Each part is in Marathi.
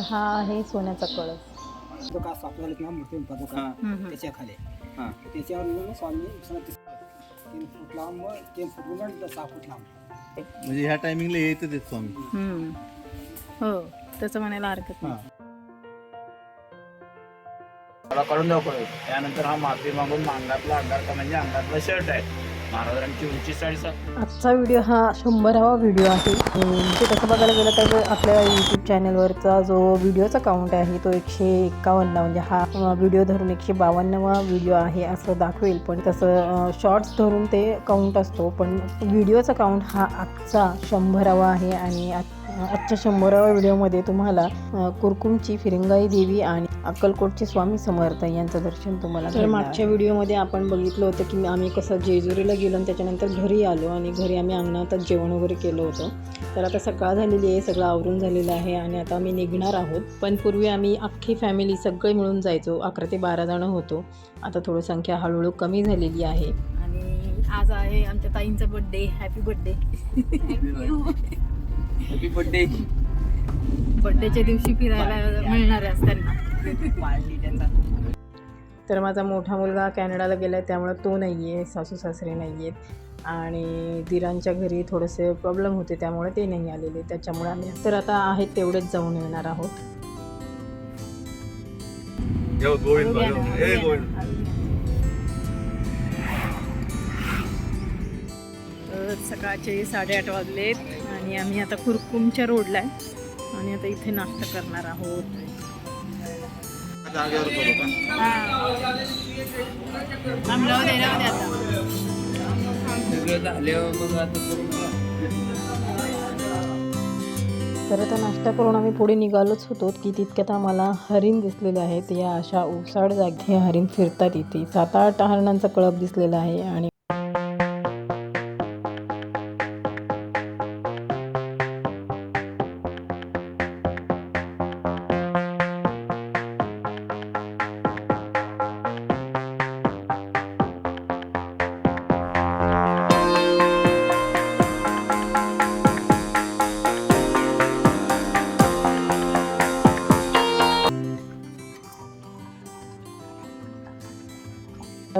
हा आहे सोन्याचा कळस जो का सापवालेत ना मूर्ती म्हणतात जो का? हम्म, हम्म. त्याच्याखाली. हां. त्याच्यावर स्वामी विश्वनाथ तीन फूट लांब तीन फूट सहा फूट लांब म्हणजे ह्या टायमिंगला येतच आहेत स्वामी. हम्म. हो तसं म्हणायला हरकत नाही. मला करून दाखवलं त्यानंतर हा माफी मागून अंगातला अंगातला म्हणजे अंगातला शर्ट आहे. महाराजांची उंची साडेसात आजचा व्हिडिओ हा शंभरावा व्हिडिओ आहे. म्हणजे तसं बघायला गेलं तर आपल्या यूट्यूब चॅनलवरचा जो व्हिडिओचा काउंट आहे तो एकशे एक्कावन्न म्हणजे हा व्हिडिओ धरून एकशे बावन्नवा व्हिडिओ आहे असं दाखवेल. पण तसं शॉर्ट्स धरून ते काउंट असतो. पण व्हिडिओचा काउंट हा आजचा शंभरावा आहे आणि आ- आजच्या शंभराव्या व्हिडिओमध्ये तुम्हाला कुरकुमची फिरंगाई देवी आणि अक्कलकोटचे स्वामी समर्थ यांचं दर्शन तुम्हाला तर मागच्या व्हिडिओमध्ये आपण बघितलं होतं की आम्ही कसं जेजुरीला गेलो आणि त्याच्यानंतर घरी आलो आणि घरी आम्ही अंगणातच जेवण वगैरे केलं होतं. तर आता सकाळ झालेली आहे सगळं आवरून झालेलं आहे आणि आता आम्ही निघणार आहोत. पण पूर्वी आम्ही अख्खी फॅमिली सगळे मिळून जायचो अकरा ते बारा जणं होतो. आता थोडं संख्या हळूहळू कमी झालेली आहे. आणि आज आहे आमच्या ताईंचा birthday happy birthday happy birthday बड्डेच्या दिवशी फिरायला मिळणार आहे त्यांना. तर माझा मोठा मुलगा कॅनडाला गेला आहे त्यामुळे तो नाही आहे सासू सासरे नाही आहेत आणि दिरांच्या घरी थोडेसे प्रॉब्लेम होते त्यामुळे ते नाही आलेले. त्याच्यामुळे आम्ही तर आता आहेत तेवढेच जाऊन येणार आहोत. गोविंद गोविंद. तर सकाळचे साडेआठ वाजलेत. आणि आम्ही आता कुरकुमच्या रोडला आहे. आणि आता इथे नाश्ता करणार आहोत. तर आता नाश्ता करून आम्ही पुढे निघालोच होतो की तितक्यात आम्हाला हरिण दिसलेले आहेत या अशा ओसाड जागी हरिण फिरतात इथे. सात आठ हरणांचा कळप दिसलेला आहे आणि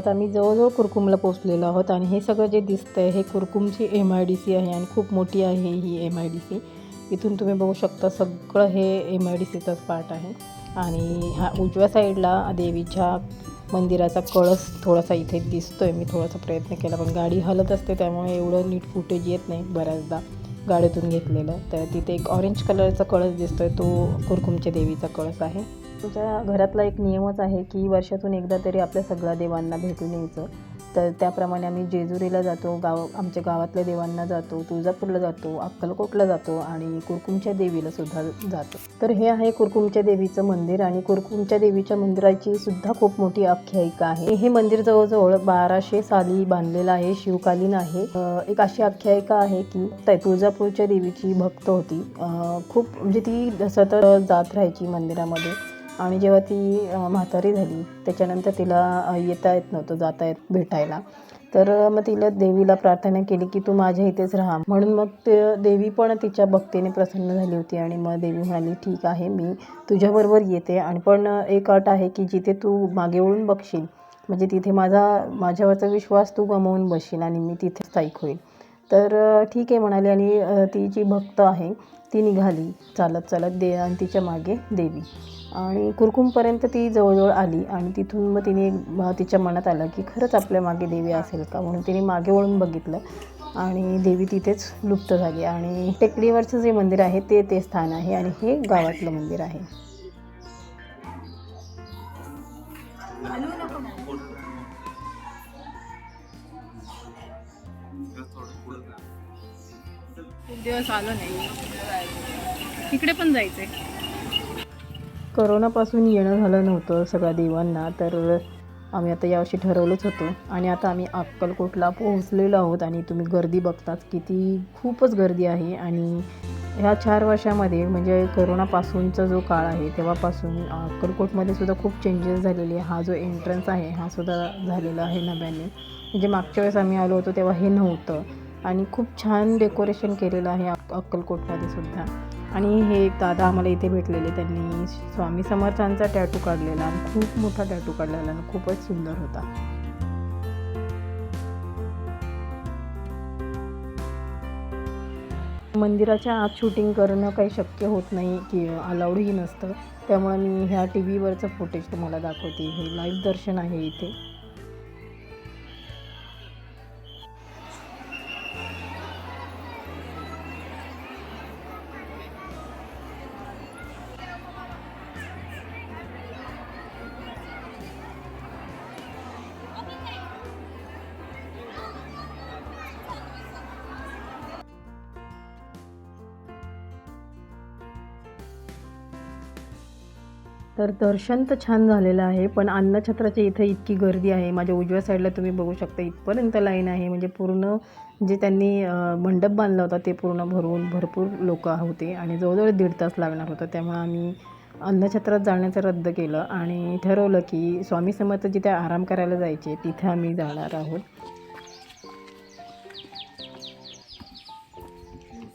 आता आम्ही जवळजवळ कुरकुमला पोचलेलो आहोत आणि हे सगळं जे दिसतंय हे कुरकुमची एम आय डी सी आहे आणि खूप मोठी आहे ही एम आय डी सी इथून तुम्ही बघू शकता सगळं हे एम आय डी सीचाच पार्ट आहे. आणि हा उजव्या साईडला देवीच्या मंदिराचा कळस थोडासा इथे दिसतो आहे मी थोडासा प्रयत्न केला पण गाडी हलत असते त्यामुळे एवढं नीट फुटेज येत नाही बऱ्याचदा. गाडीतून घेतलेलं. तर तिथे एक ऑरेंज कलरचा कळस दिसतोय. तो कुरकुमच्या देवीचा कळस आहे. तुमच्या घरातला एक नियमच आहे की वर्षातून एकदा तरी आपल्या सगळ्या देवांना भेटून यायचं. तर त्याप्रमाणे आम्ही जेजुरीला जातो गाव आमच्या गावातल्या देवांना जातो तुळजापूरला जातो अक्कलकोटला जातो आणि कुरकुमच्या देवीला सुद्धा जातो. तर हे आहे कुरकुमच्या देवीचं मंदिर आणि कुरकुमच्या देवीच्या मंदिराची सुद्धा खूप मोठी आख्यायिका आहे. हे मंदिर जवळजवळ बाराशे साली बांधलेलं आहे शिवकालीन आहे. एक अशी आख्यायिका आहे की तुळजापूरच्या देवीची भक्त होती. खूप म्हणजे ती सतत जात राहायची मंदिरामध्ये. आणि जेव्हा ती म्हातारी झाली त्याच्यानंतर तिला येता येत नव्हतं जाता येत भेटायला. तर मग तिला देवीला प्रार्थना केली की तू माझ्या इथेच राहा. म्हणून मग ते देवी पण तिच्या भक्तीने प्रसन्न झाली होती आणि मग देवी म्हणाली ठीक आहे मी तुझ्याबरोबर येते आणि पण एक अट आहे की जिथे तू मागे वळून बघशील म्हणजे तिथे माझा माझ्यावरचा विश्वास तू गमावून बसशील आणि मी तिथे स्थायिक होईल. तर ठीक आहे म्हणाली आणि ती जी भक्त आहे ती निघाली. चालत चालत दे आणि तिच्यामागे देवी. आणि कुरकुमपर्यंत ती जवळजवळ आली आणि तिथून मग तिने तिच्या मनात आलं की खरंच आपल्या मागे देवी असेल का? म्हणून तिने मागे वळून बघितलं आणि देवी तिथेच लुप्त झाली. आणि टेकडीवरचं जे मंदिर आहे ते ते स्थान आहे आणि हे गावातलं मंदिर आहे. खूप दिवस आलो नाही. तिकडे पण जायचंय. करोनापासून येणं झालं नव्हतं सगळ्या देवांना तर आम्ही आता यावर्षी ठरवलंच होतं. आणि आता आम्ही अक्कलकोटला पोहोचलेलो आहोत आणि तुम्ही गर्दी बघताच किती खूपच गर्दी आहे. आणि ह्या चार वर्षामध्ये म्हणजे करोनापासूनचा जो काळ आहे तेव्हापासून अक्कलकोटमध्ये सुद्धा खूप चेंजेस झालेले हा जो एंट्रन्स आहे हा सुद्धा झालेला आहे नव्याने. म्हणजे मागच्या वेळेस आम्ही आलो होतो तेव्हा हे नव्हतं. आणि खूप छान डेकोरेशन केलेलं आहे अक अक्कलकोटमध्ये सुद्धा. आणि हे एक दादा आम्हाला इथे भेटलेले त्यांनी स्वामी समर्थांचा टॅटू काढलेला आणि खूप मोठा टॅटू काढलेला आणि खूपच सुंदर होता. मंदिराच्या आत शूटिंग करणं काही शक्य होत नाही की अलाउडही नसतं. त्यामुळे मी ह्या टी व्हीवरचं फुटेज तुम्हाला दाखवते. हे लाईव्ह दर्शन आहे इथे. तर दर्शन तर छान झालेलं आहे पण अन्नछत्राची इथे इतकी गर्दी आहे. माझ्या उजव्या साईडला तुम्ही बघू शकता इथपर्यंत लाईन आहे. म्हणजे पूर्ण जे त्यांनी मंडप बांधला होता ते पूर्ण भरून भरपूर लोक होते आणि जवळजवळ दीड तास लागणार होता. त्यामुळे आम्ही अन्नछत्रात जाण्याचं रद्द केलं आणि ठरवलं की स्वामी समर्थ जिथे आराम करायला जायचे तिथे आम्ही जाणार आहोत.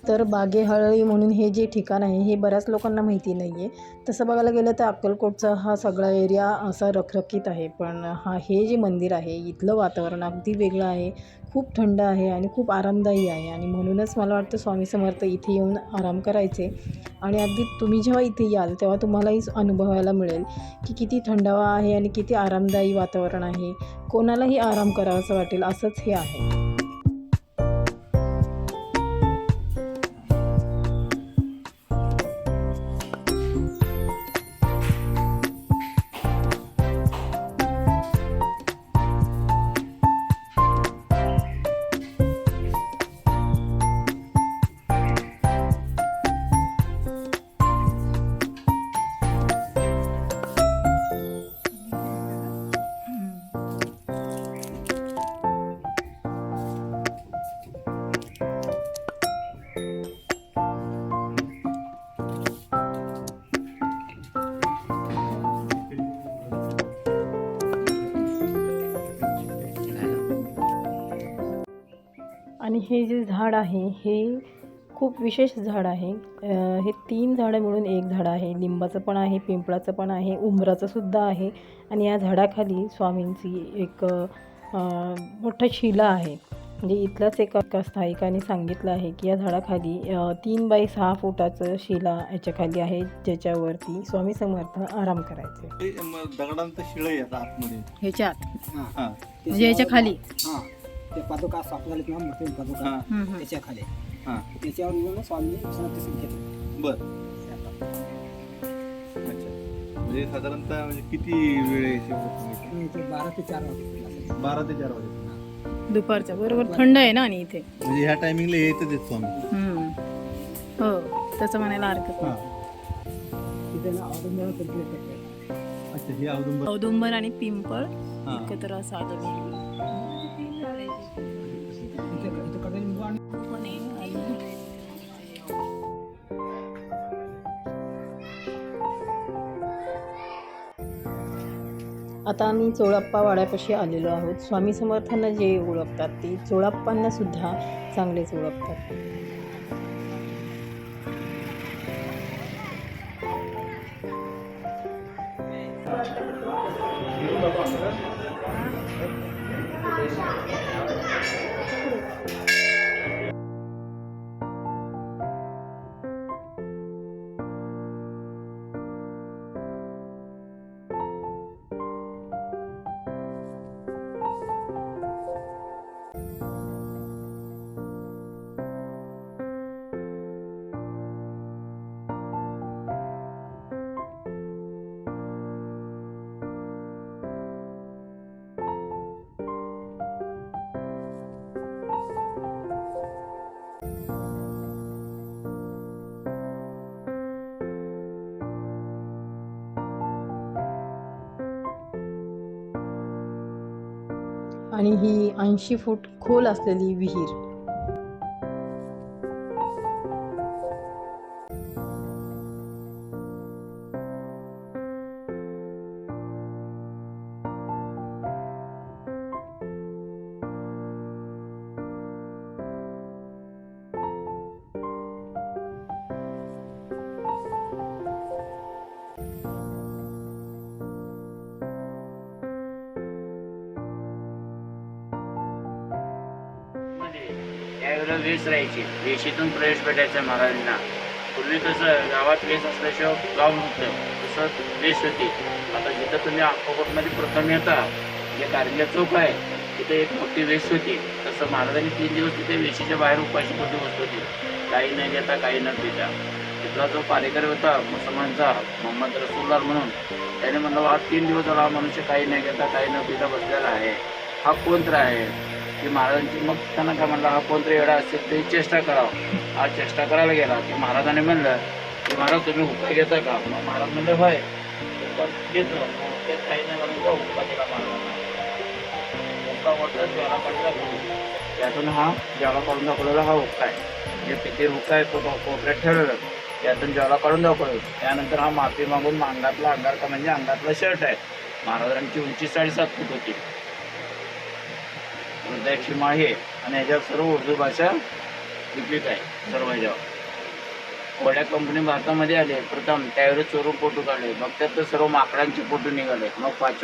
तर बागेहळळी म्हणून हे जे ठिकाण आहे हे बऱ्याच लोकांना माहिती नाही आहे तसं बघायला गेलं तर अक्कलकोटचा हा सगळा एरिया असा रखरखीत आहे. पण हा हे जे मंदिर आहे इथलं वातावरण अगदी वेगळं आहे. खूप थंड आहे आणि खूप आरामदायी आहे. आणि म्हणूनच मला वाटतं स्वामी समर्थ इथे येऊन आराम करायचे. आणि अगदी तुम्ही जेव्हा इथे याल तेव्हा तुम्हालाही अनुभवायला मिळेल की किती थंडावा आहे आणि किती आरामदायी वातावरण आहे. कोणालाही आराम करावासा वाटेल असंच हे आहे. झाड आहे हे खूप विशेष झाड आहे. हे तीन झाडं मिळून एक झाड आहे. लिंबाचं पण आहे पिंपळाचं पण आहे उंबराचं सुद्धा आहे. आणि या झाडाखाली स्वामींची एक मोठं शिला आहे. म्हणजे इथल्याच एका स्थायिकाने सांगितलं आहे की या झाडाखाली तीन बाय सहा फुटाचं शिला याच्याखाली आहे ज्याच्यावरती स्वामी समर्थ आराम करायचे. दगडांचं शिळ येतात आतमध्ये. ह्याच्यात? हां हा. म्हणजे याच्या खाली हां. ते पादुका साफ झाले किंवा मोठे पादुका हा. त्याच्याखाली. हा. त्याच्यावर येऊन स्वामी घेतो बर. अच्छा. म्हणजे साधारणतः म्हणजे किती वेळ आहे शिवरात्री? ते बारा ते चार वाजता बारा ते चार वाजे दुपारच्या. बरोबर थंड आहे ना आणि इथे? म्हणजे ह्या टायमिंगला येतच आहेत स्वामी. हो तसं म्हणायला हरकत हा. तिथे ना औरंगाबाद कंप्लीट करते अच्छा हे औदुंबर. औदुंबर आणि पिंपळ हा. एकत्र असं आता आम्ही चोळाप्पा वाड्यापाशी आलेलो आहोत. स्वामी समर्थांना जे ओळखतात ते चोळाप्पांना सुद्धा चांगलेच ओळखतात. आणि ही ऐंशी फूट खोल असलेली विहीर. वेस राहायची. वेशीतून प्रवेश भेटायचा महाराजांना. पूर्वी कसं गावात वेस असल्याशिवाय गाव नव्हतं. तसं वेस होती. आता जिथं तुम्ही अक्कोकोटमध्ये प्रथम येता जे कारंजा चौक आहे तिथे एक मोठी वेस होती. तसं महाराजांनी तीन दिवस तिथे वेशीच्या बाहेर उपाशी मोठी वस्तू होती. काही न घेता काही न पिता. तिथला जो पालेकर होता मुसलमानचा मोहम्मद रसूलदार म्हणून त्याने म्हणलं हा तीन दिवस झाला मनुष्य काही न घेता काही न पिता बसलेला आहे. हा कोण तर आहे? की महाराजांची मग त्यांना काय म्हणलं हा कोणतरी वेळा एवढा असेल तरी चेष्टा करावं. हा चेष्टा करायला गेला की महाराजाने म्हणलं की महाराज तुम्ही हुक्का घेता का? मग महाराज म्हणले होय. घेतो. ते काही नाही हुक्का दिला महाराजांना हुक्का ज्वाला त्यातून हा ज्वाला काढून दाखवलेला हा हुक्का आहे जे पितीर हुक्का आहे तो कोपऱ्यात ठेवलेला. त्यातून ज्वाला काढून दाखवलं त्यानंतर हा माफी मागून अंगातला अंगारका म्हणजे अंगातला शर्ट आहे. महाराजांची उंची साडेसात फूट होती. रुद्राक्षी माळी आहे आणि याच्यात सर्व उर्दू भाषा लिपिक आहे सर्व ह्याच्यावर कोड्या कंपनी भारतामध्ये आले प्रथम त्यावेळेस चोरून फोटो काढले मग त्यात सर्व माकडांचे फोटो निघाले मग पाच